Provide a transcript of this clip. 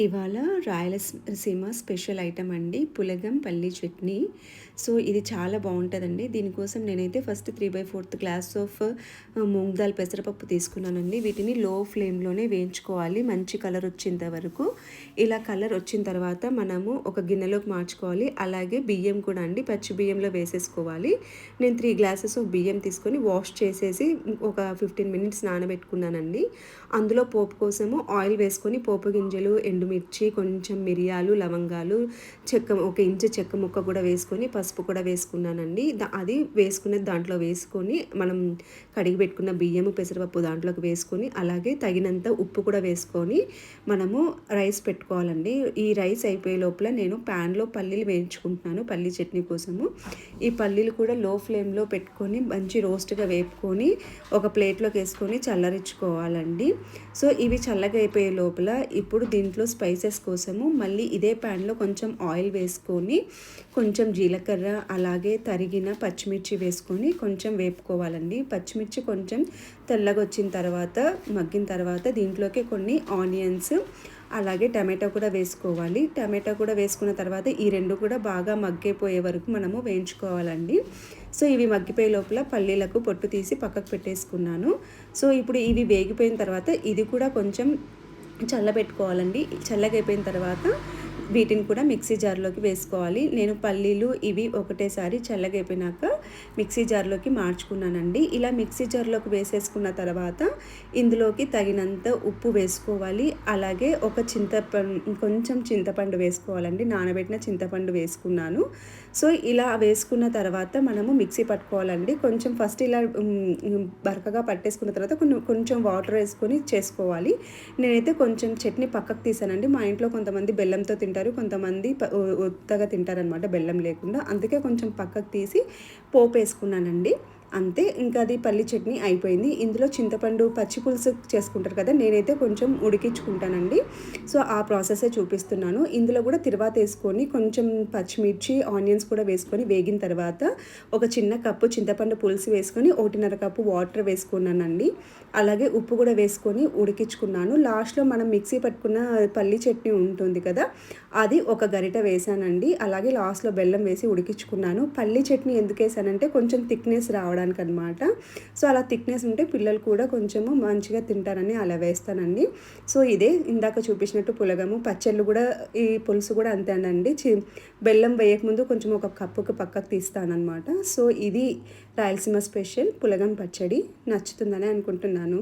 ఇవాళ Rayalaseema special item అండి పులగం పల్లి చట్నీ. సో ఇది చాలా బాగుంటుందండి. దీనికోసం నేనైతే first three by fourth glass of moong dal పెసరపప్పు తీసుకున్నానండి. వీటిని లో ఫ్లేమ్లోనే వేయించుకోవాలి మంచి కలర్ వచ్చేంత వరకు. ఇలా కలర్ వచ్చిన తర్వాత మనము ఒక గిన్నెలోకి మార్చుకోవాలి. అలాగే బియ్యం కూడా అండి పచ్చి బియ్యంలో వేసేసుకోవాలి. నేను త్రీ గ్లాసెస్ ఆఫ్ బియ్యం తీసుకొని వాష్ చేసేసి ఒక ఫిఫ్టీన్ మినిట్స్ నానబెట్టుకున్నానండి. అందులో పోపు కోసము ఆయిల్ వేసుకొని పోపు గింజలు ఎండు ఎండుమిర్చి కొంచెం మిరియాలు లవంగాలు చెక్క ఒక ఇంచు చెక్క ముక్క కూడా వేసుకొని పసుపు కూడా వేసుకున్నానండి. అది వేసుకునే దాంట్లో వేసుకొని మనం కడిగి పెట్టుకున్న బియ్యము పెసరపప్పు దాంట్లోకి వేసుకొని అలాగే తగినంత ఉప్పు కూడా వేసుకొని మనము రైస్ పెట్టుకోవాలండి. ఈ రైస్ అయిపోయే లోపల నేను ప్యాన్లో పల్లీలు వేయించుకుంటున్నాను పల్లీ చట్నీ కోసము. ఈ పల్లీలు కూడా లో ఫ్లేమ్లో పెట్టుకొని మంచి రోస్ట్గా వేపుకొని ఒక ప్లేట్లోకి వేసుకొని చల్లరించుకోవాలండి సో ఇవి చల్లగా అయిపోయే లోపల ఇప్పుడు దీంట్లో స్పైసెస్ కోసము మళ్ళీ ఇదే ప్యాన్లో కొంచెం ఆయిల్ వేసుకొని కొంచెం జీలకర్ర అలాగే తరిగిన పచ్చిమిర్చి వేసుకొని కొంచెం వేపుకోవాలండి. పచ్చిమిర్చి కొంచెం తెల్లగొచ్చిన తర్వాత మగ్గిన తర్వాత దీంట్లోకి కొన్ని ఆనియన్స్ అలాగే టమాటో కూడా వేసుకోవాలి. టమాటో కూడా వేసుకున్న తర్వాత ఈ రెండు కూడా బాగా మగ్గిపోయే వరకు మనము వేయించుకోవాలండి. సో ఇవి మగ్గిపోయే లోపల పల్లీలకు పొట్టు తీసి పక్కకు పెట్టేసుకున్నాను. సో ఇప్పుడు ఇవి వేగిపోయిన తర్వాత ఇది కూడా కొంచెం చల్లబెట్టుకోవాలండి. చల్లగైపోయిన తర్వాత వీటిని కూడా మిక్సీ జార్లోకి వేసుకోవాలి. నేను పల్లీలు ఇవి ఒకటేసారి చల్లగైపోయినాక మిక్సీ జార్లోకి మార్చుకున్నానండి. ఇలా మిక్సీ జార్లోకి వేసేసుకున్న తర్వాత ఇందులోకి తగినంత ఉప్పు వేసుకోవాలి. అలాగే ఒక చింతపండు కొంచెం చింతపండు వేసుకోవాలండి. నానబెట్టిన చింతపండు వేసుకున్నాను. సో ఇలా వేసుకున్న తర్వాత మనము మిక్సీ పట్టుకోవాలండి. కొంచెం ఫస్ట్ ఇలా బరకగా పట్టేసుకున్న తర్వాత కొన్ని కొంచెం వాటర్ వేసుకొని చేసుకోవాలి. నేనైతే కొంచెం చట్నీ పక్కకు తీసానండి. మా ఇంట్లో కొంతమంది బెల్లంతో తింటారు తింటారు. కొంతమంది ఉత్తగా తింటారనమాట బెల్లం లేకుండా. అందుకే కొంచెం పక్కకు తీసి పోపు వేసుకున్నానండి అంతే ఇంకా అది పల్లి చట్నీ అయిపోయింది. ఇందులో చింతపండు పచ్చి పులుసు చేసుకుంటారు కదా నేనైతే కొంచెం ఉడికించుకుంటానండి. సో ఆ ప్రాసెసే చూపిస్తున్నాను. ఇందులో కూడా తిరువాత వేసుకొని కొంచెం పచ్చిమిర్చి ఆనియన్స్ కూడా వేసుకొని వేగిన తర్వాత ఒక చిన్న కప్పు చింతపండు పులుసు వేసుకొని ఒకటిన్నర కప్పు వాటర్ వేసుకున్నానండి. అలాగే ఉప్పు కూడా వేసుకొని ఉడికించుకున్నాను. లాస్ట్లో మనం మిక్సీ పట్టుకున్న పల్లి చట్నీ ఉంటుంది కదా అది ఒక గరిట వేసానండి. అలాగే లాస్ట్లో బెల్లం వేసి ఉడికించుకున్నాను. పల్లి చట్నీ ఎందుకు వేసానంటే కొంచెం థిక్నెస్ రావడం రావడానికి అనమాట సో అలా థిక్నెస్ ఉంటే పిల్లలు కూడా కొంచెము మంచిగా తింటారని అలా వేస్తానండి. సో ఇదే ఇందాక చూపించినట్టు పులగము పచ్చళ్ళు కూడా ఈ పులుసు కూడా అంతేనండి బెల్లం వేయకముందు కొంచెం ఒక కప్పుకి పక్కకు తీస్తానమాట సో ఇది రాయలసీమ స్పెషల్ పులగం పచ్చడి నచ్చుతుందని అనుకుంటున్నాను.